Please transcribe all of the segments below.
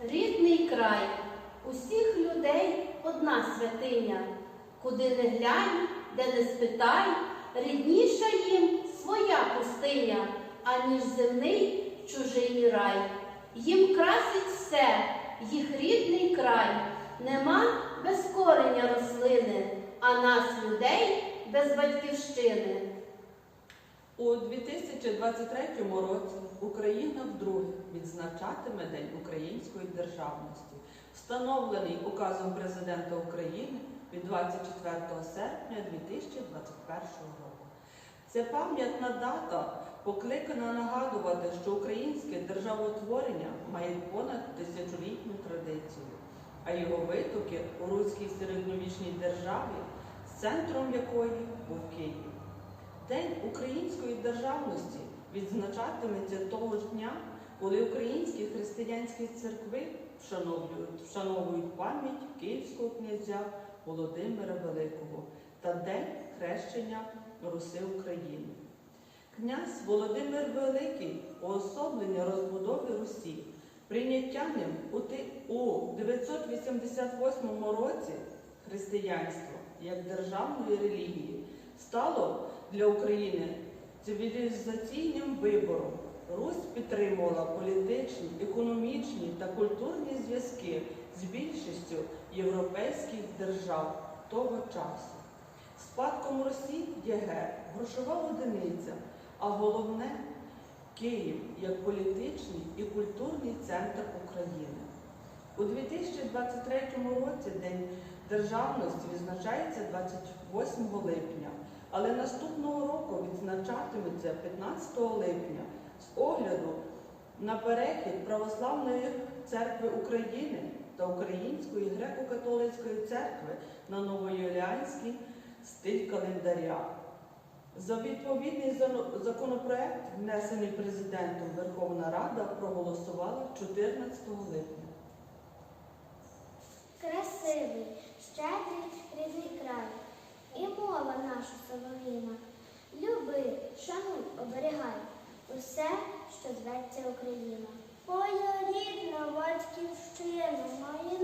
Рідний край, усіх людей одна святиня, куди не глянь, де не спитай, рідніша їм своя пустиня, аніж земний чужий рай. Їм красить все, їх рідний край, нема без кореня рослини, а нас, людей, без батьківщини. У 2023 році Україна вдруге відзначатиме День української державності, встановлений указом Президента України від 24 серпня 2021 року. Ця пам'ятна дата покликана нагадувати, що українське державотворення має понад тисячолітню традицію, а його витоки у руській середньовічній державі, центром якої був Київ. День української державності відзначатиметься того ж дня, коли українські християнські церкви вшановують, вшановують пам'ять Київського князя Володимира Великого та День хрещення Руси України. Князь Володимир Великий уособлення розбудови Русі, прийняття ним у ти- у 988 році християнство як державної релігії стало для України цивілізаційним вибором. Русь підтримувала політичні, економічні та культурні зв'язки з більшістю європейських держав того часу. Спадком Русі є герб, грошова одиниця, а головне Київ як політичний і культурний центр України. У 2023 році День державності відзначається 28 липня, але наступного року відзначатиметься 15 липня з огляду на перехід Православної церкви України та Української греко-католицької церкви на новоюліанський стиль календаря. За відповідний законопроект, внесений президентом, Верховна Рада проголосувала 14 липня. Красивий, щедрий рідний край, і мова наша солов'їна. Люби, шануй, оберігай усе, що зветься Україна. Твоя рідна батьківщина, має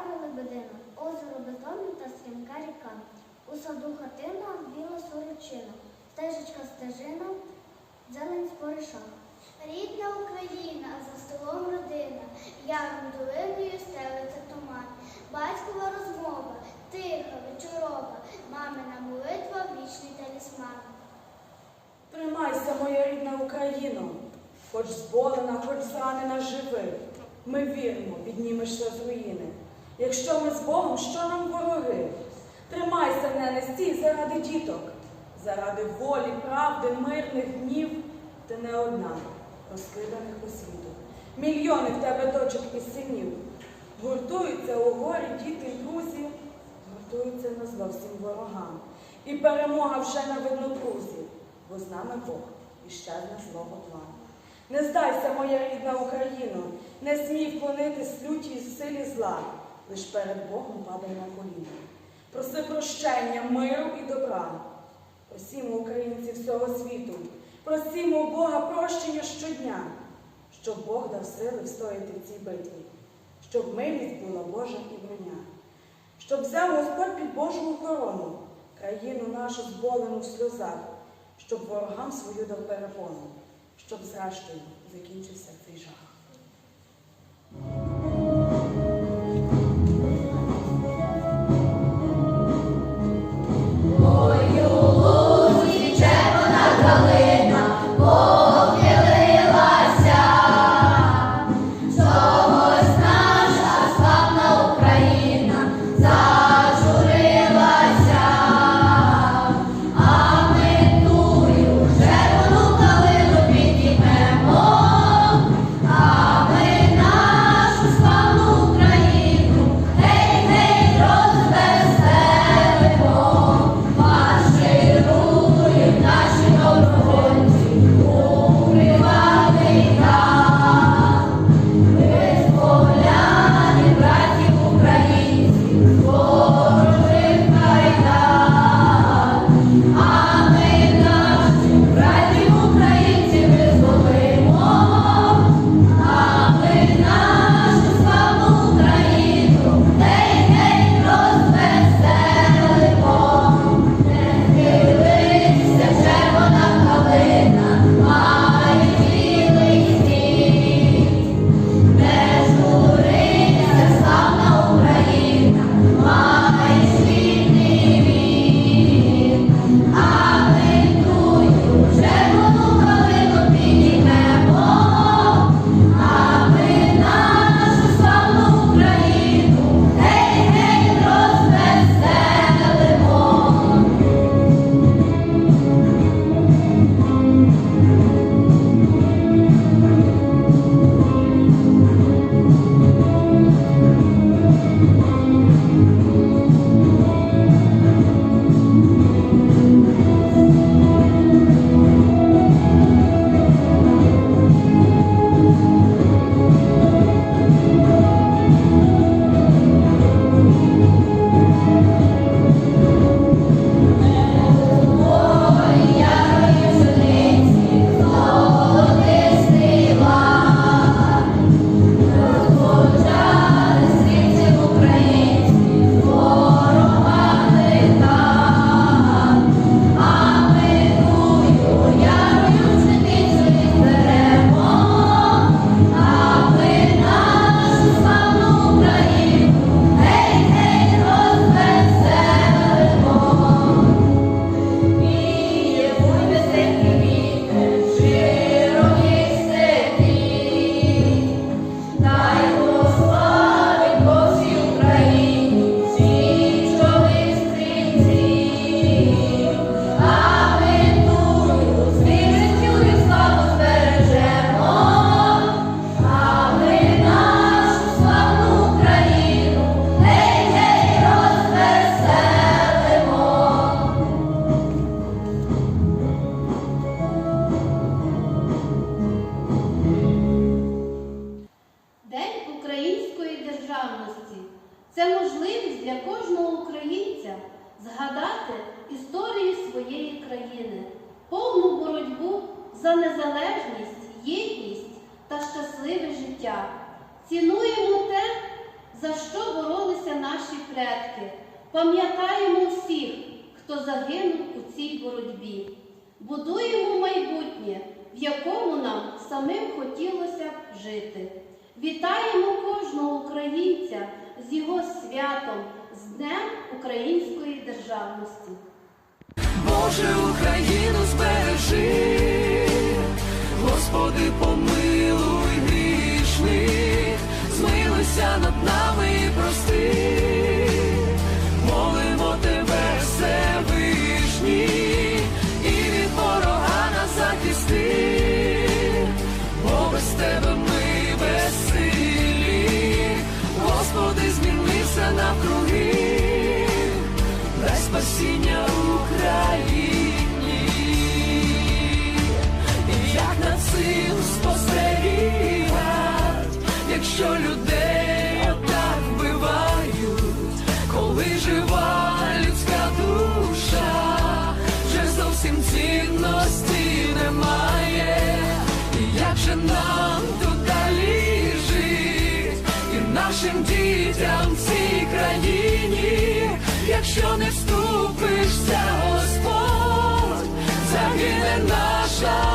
Україна, лебедина, озеро бетонне та стрімка ріка. У саду хатина, біла сорочина, стежечка стежина, зелень спориша. Рідна Україна, за столом родина, яром долиною стелиться туман. Батькова розмова, тиха, вечорова, мамина молитва, вічний талісман. Тримайся, моя рідна Україно, хоч зболена, хоч зранена живи. Ми віримо, піднімешся з руїни. Якщо ми з Богом, що нам вороги? Тримайся, не стій заради діток, заради волі, правди, мирних днів. Ти не одна, розкиданих по світу. Мільйони в тебе дочок і синів. Гуртуються у горі діти й друзі, гуртуються на зло всім ворогам. І перемога вже на виднокрузі, бо з нами Бог і щезне злого плану. Не здайся, моя рідна Україно, не смій вклонитись лютій силі зла, лиш перед Богом падай на коліна. Проси прощення, миру і добра. Просімо українців всього світу, просімо у Бога прощення щодня, щоб Бог дав сили встояти в цій битві, щоб милість була Божа і броня, щоб взяв Господь під Божу охорону, країну нашу зболену в сльозах, щоб ворогам свою дав перепону, щоб зрештою закінчився цей жах. Це можливість для кожного українця згадати історію своєї країни, повну боротьбу за незалежність, єдність та щасливе життя. Цінуємо те, за що боролися наші предки. Пам'ятаємо всіх, хто загинув у цій боротьбі. Будуємо майбутнє, в якому нам самим хотілося б жити. Вітаємо кожного українця з його святом, з Днем Української державності. Боже, Україну збережи, Господи, помилуй грішних, змилися над нами і прости, життям в цій країні, якщо не вступишся, Господь, загине наша.